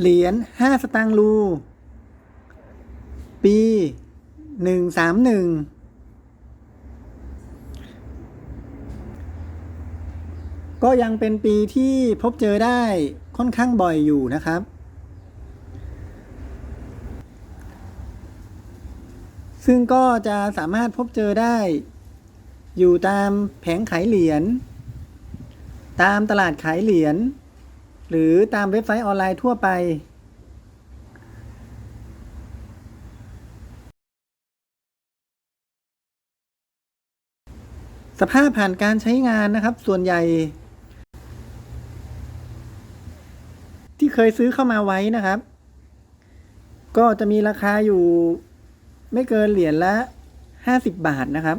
เหรียญห้าสตางค์รู ปีหนึ่งสามหนึ่งก็ยังเป็นปีที่พบเจอได้ค่อนข้างบ่อยอยู่นะครับ ซึ่งก็จะสามารถพบเจอได้ อยู่ตามแผงขายเหรียญ ตามตลาดขายเหรียญ หรือตามเว็บไซต์ออนไลน์ทั่วไปสภาพผ่านการใช้งานนะครับ ส่วนใหญ่ ที่เคยซื้อเข้ามาไว้นะครับ ก็จะมีราคาอยู่ไม่เกินเหรียญละ50บาทนะครับ